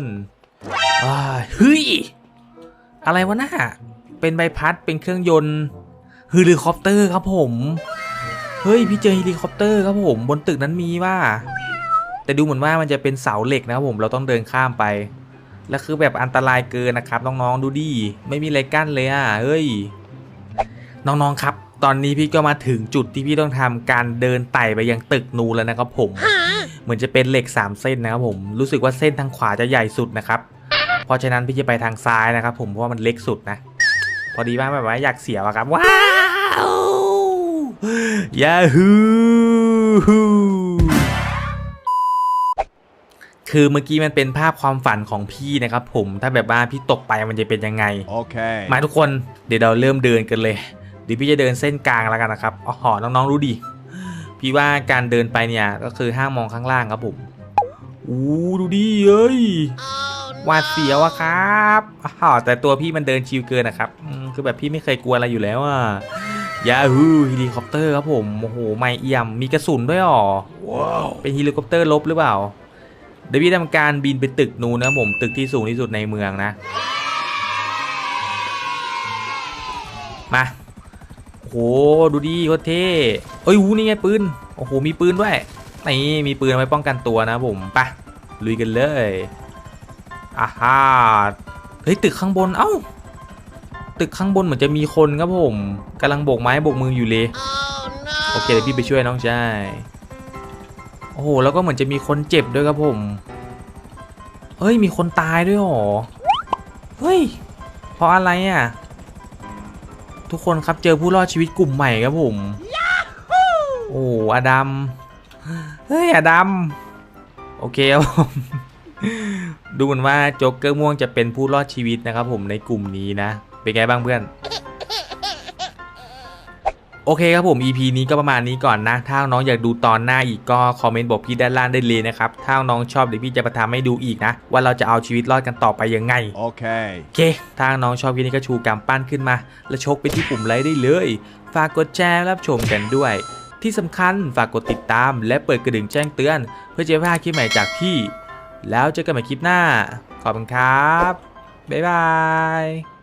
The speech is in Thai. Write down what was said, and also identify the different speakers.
Speaker 1: นเฮ้ย อะไรวะน่ะเป็นใบพัดเป็นเครื่องยนต์เฮลิคอปเตอร์ครับผม เฮ้ย พี่เจอเฮลิคอปเตอร์ครับผม บนตึกนั้นมีว่า แต่ดูเหมือนว่ามันจะเป็นเสาเหล็กนะครับผมเราต้องเดินข้ามไป แล้วคือแบบอันตรายเกินนะครับน้องๆดูดิไม่มีอะไรกั้นเลยอะเฮ้ย น้องๆครับ ตอนนี้พี่ก็มาถึงจุดที่พี่ต้องทำการเดินไต่ไปยังตึกนูแล้วนะครับผม เหมือนจะเป็นเหล็ก 3 เส้นนะครับผมรู้สึกว่าเส้นทางขวาจะใหญ่สุดนะครับเพราะฉะนั้นพี่จะไปทางซ้ายนะครับ ผมเพราะว่ามันเล็กสุดนะ พอดีว่าแบบว่าอยากเสียวอะครับว้าวยาฮูคือเมื่อกี้มันเป็นภาพความฝันของพี่นะครับ ผมถ้าแบบว่าพี่ตกไปมันจะเป็นยังไง
Speaker 2: Okay.
Speaker 1: มาทุกคนเดี๋ยวเราเริ่มเดินกันเลยเดี๋ยวพี่จะเดินเส้นกลางแล้วกันนะครับอ๋อน้องๆรู้ดิ พี่ว่าการเดินไปเนี่ยก็คือห้ามมองข้างล่างครับผมอู้ดูดิเอ้ยหวาดเสียวอะครับอ๋อแต่ตัวพี่มันเดินชิวเกินนะครับอืมคือแบบพี่ไม่เคยกลัวอะไรอยู่แล้วอะยาฮูเฮลิคอปเตอร์ครับผมโอ้โหไม่เอี่ยมมีกระสุนด้วยอ๋อ
Speaker 2: Wow.
Speaker 1: เป็นเฮลิคอปเตอร์ลบหรือเปล่าเดี๋ยวพี่ทำการบินไปตึกนู้นนะครับผมตึกที่สูงที่สุดในเมืองนะ มาโอ้โห ดูดิโคตรเท่เอ้ยวูนี่ไงปืน โอ้โห มีปืนด้วย นี่มีปืนเอาไว้ป้องกันตัวนะผมไปะลุยกันเลยอ่าฮ่าเฮ้ยตึกข้างบน เอ้า ตึกข้างบนเหมือนจะมีคนครับผมกำลังโบกไม้โบกมืออยู่เลย โอเคเดี๋ยวพี่ไปช่วยน้องชายโอ้โห แล้วก็เหมือนจะมีคนเจ็บด้วยครับผม เฮ้ย มีคนตายด้วยเหรอ เฮ้ย เพราะอะไรอะ ทุกคนครับเจอผู้รอดชีวิตกลุ่มใหม่ครับผมโอ้อดัมเฮ้ยอดัมโอเคครับผมดูเหมือนว่าโจ๊กเกอร์ม่วงจะเป็นผู้รอดชีวิตนะครับผมในกลุ่มนี้นะ เป็นไงบ้างเพื่อน โอเคครับผม EP นี้ก็ประมาณนี้ก่อนนะ ถ้าน้องอยากดูตอนหน้าอีกก็คอมเมนต์บอกพี่ด้านล่างได้เลยนะครับ ถ้าน้องชอบเดี๋ยวพี่จะมาทำให้ดูอีกนะ ว่าเราจะเอาชีวิตรอดกันต่อไปยังไง
Speaker 2: Okay.
Speaker 1: โอเค ถ้าน้องชอบคลิปนี้ก็ชูกำปั้นขึ้นมา แล้วชกไปที่ปุ่มไลค์ได้เลย ฝากกดแชร์รับชมกันด้วย ที่สำคัญฝากกดติดตาม และเปิดกระดิ่งแจ้งเตือน เพื่อจะไม่พลาดคลิปใหม่จากพี่ แล้วเจอกันใหม่คลิปหน้า ขอบคุณครับ บ๊ายบาย